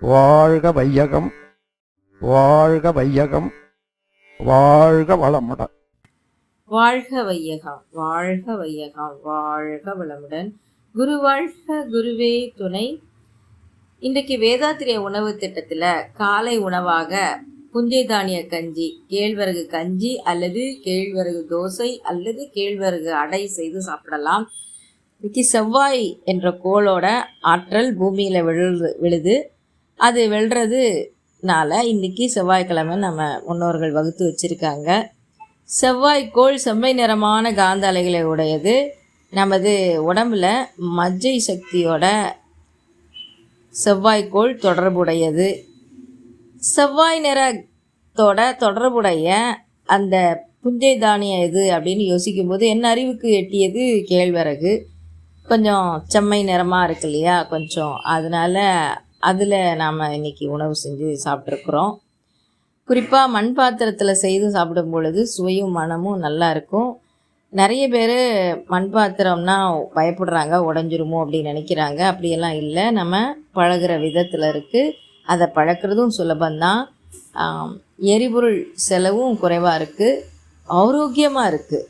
வாழ்க வையகம் வாழ்க வையகம் வாழ்க வளமுடன். வாழ்க வையகம் வாழ்க வையகம் வாழ்க வளமுடன். குரு வாழ்க குருவே துணை. இன்றைக்கு வேதாத்திரிய உணவு திட்டத்தில் காலை உணவாக புஞ்சை தானிய கஞ்சி கேழ்வரகு கஞ்சி அல்லது கேழ்வரகு தோசை அல்லது கேழ்வரகு அடை செய்து சாப்பிடலாம். இன்னைக்கு செவ்வாய் என்ற கோளோட ஆற்றல் பூமியில் விழுது விழுது. அது வெல்றதுனால இன்றைக்கி செவ்வாய்க்கிழமை நம்ம முன்னோர்கள் வகுத்து வச்சுருக்காங்க. செவ்வாய்க்கோள் செம்மை நிறமான காந்த அலைகளை உடையது. நமது உடம்புல மஜ்ஜை சக்தியோட செவ்வாய்க்கோள் தொடர்புடையது. செவ்வாய் நிறத்தோட தொடர்புடைய அந்த புஞ்சை தானியம் எது அப்படின்னு யோசிக்கும்போது என் அறிவுக்கு எட்டியது கேழ்வரகு. கொஞ்சம் செம்மை நிறமாக இருக்கு இல்லையா? கொஞ்சம். அதனால் அதில் நாம் இன்னைக்கு உணவு செஞ்சு சாப்பிட்ருக்குறோம் குறிப்பாக மண் பாத்திரத்தில் செய்து சாப்பிடும் பொழுது சுவையும் மனமும் நல்லா இருக்கும். நிறைய பேர் மண் பாத்திரம்னா பயப்படுறாங்க உடஞ்சிருமோ அப்படின்னு நினைக்கிறாங்க. அப்படியெல்லாம் இல்லை. நம்ம பழகுற விதத்தில் இருக்குது அதை பழக்கிறதும் சுலபந்தான் எரிபொருள் செலவும் குறைவாக இருக்குது ஆரோக்கியமாக இருக்குது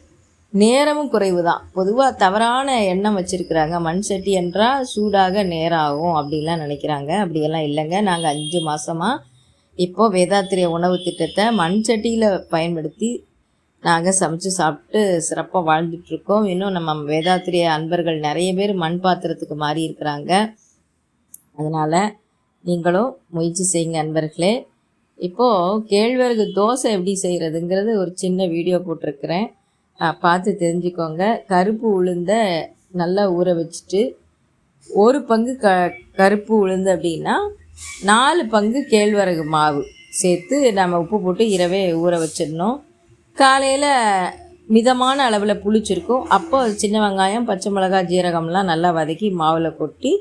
நேரமும் குறைவு தான் பொதுவாக தவறான எண்ணம் வச்சுருக்குறாங்க. மண் சட்டி என்றால் சூடாக நேரம் ஆகும் அப்படிலாம் நினைக்கிறாங்க. அப்படியெல்லாம் இல்லைங்க. நாங்கள் அஞ்சு மாதமாக இப்போது வேதாத்திரிய உணவு திட்டத்தை மண் சட்டியில் பயன்படுத்தி நாங்கள் சமைச்சு சாப்பிட்டு சிறப்பாக வாழ்ந்துட்டுருக்கோம். இன்னும் நம்ம வேதாத்திரிய அன்பர்கள் நிறைய பேர் மண் பாத்திரத்துக்கு மாறி இருக்கிறாங்க. அதனால் நீங்களும் முயற்சி செய்யுங்க அன்பர்களே. இப்போது கேழ்வரகு தோசை எப்படி செய்கிறதுங்கிறது ஒரு சின்ன வீடியோ போட்டிருக்கிறேன். பார்த்து தெரிஞ்சுக்கோங்க. கருப்பு உளுந்த நல்லா ஊற வச்சுட்டு ஒரு பங்கு க கருப்பு உளுந்து அப்படின்னா நாலு பங்கு கேழ்வரகு மாவு சேர்த்து நம்ம உப்பு போட்டு இரவே ஊற வச்சிடணும். காலையில் மிதமான அளவில் புளிச்சிருக்கும். அப்போ சின்ன வெங்காயம் பச்சை மிளகாய் ஜீரகம்லாம் நல்லா வதக்கி மாவில் கொட்டி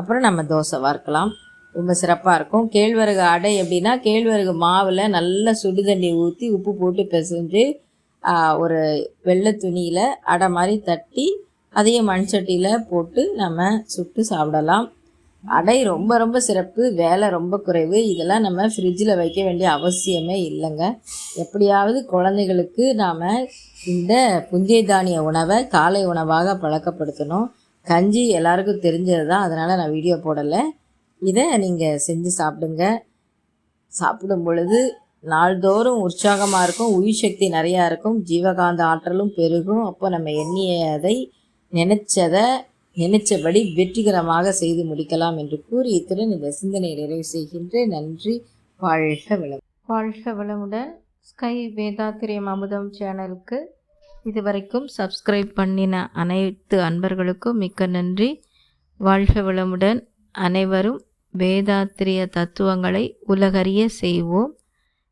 அப்புறம் நம்ம தோசை வார்க்கலாம் ரொம்ப சிறப்பாக இருக்கும். கேழ்வரகு அடை எப்படின்னா கேழ்வரகு மாவில் நல்லா சுடுதண்ணி ஊற்றி உப்பு போட்டு பிசைஞ்சு ஒரு வெள்ளை துணியில் அடை மாதிரி தட்டி அதையும் மண் சட்டியில் போட்டு நம்ம சுட்டு சாப்பிடலாம். அடை ரொம்ப ரொம்ப சிறப்பு வேலை ரொம்ப குறைவு. இதெல்லாம் நம்ம ஃப்ரிட்ஜில் வைக்க வேண்டிய அவசியமே இல்லைங்க. எப்படியாவது குழந்தைகளுக்கு நாம் இந்த புஞ்சை தானிய உணவை காலை உணவாக பழக்கப்படுத்தணும். கஞ்சி எல்லாருக்கும் தெரிஞ்சது தான் அதனால் நான் வீடியோ போடலை. இதை நீங்கள் செஞ்சு சாப்பிடுங்க. சாப்பிடும் பொழுது நாள்தோறும் உற்சாகமாக இருக்கும் உயிர் சக்தி நிறையா இருக்கும் ஜீவகாந்த ஆற்றலும் பெருகும். அப்போ நம்ம எண்ணியதை நினைச்சதை நினைச்சபடி வெற்றிகரமாக செய்து முடிக்கலாம் என்று கூறி இத்துடன் இந்த சிந்தனை நிறைவு செய்கின்றேன். நன்றி. வாழ்க வளம் வாழ்க வளமுடன். ஸ்கை வேதாத்திரியம் அமுதம் சேனலுக்கு இதுவரைக்கும் சப்ஸ்கிரைப் பண்ணின அனைத்து அன்பர்களுக்கும் மிக்க நன்றி. வாழ்க வளமுடன். அனைவரும் வேதாத்திரிய தத்துவங்களை உலகறிய செய்வோம்.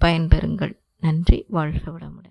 பயன்பெறுங்கள். நன்றி. வாழ்க வளமுடன்.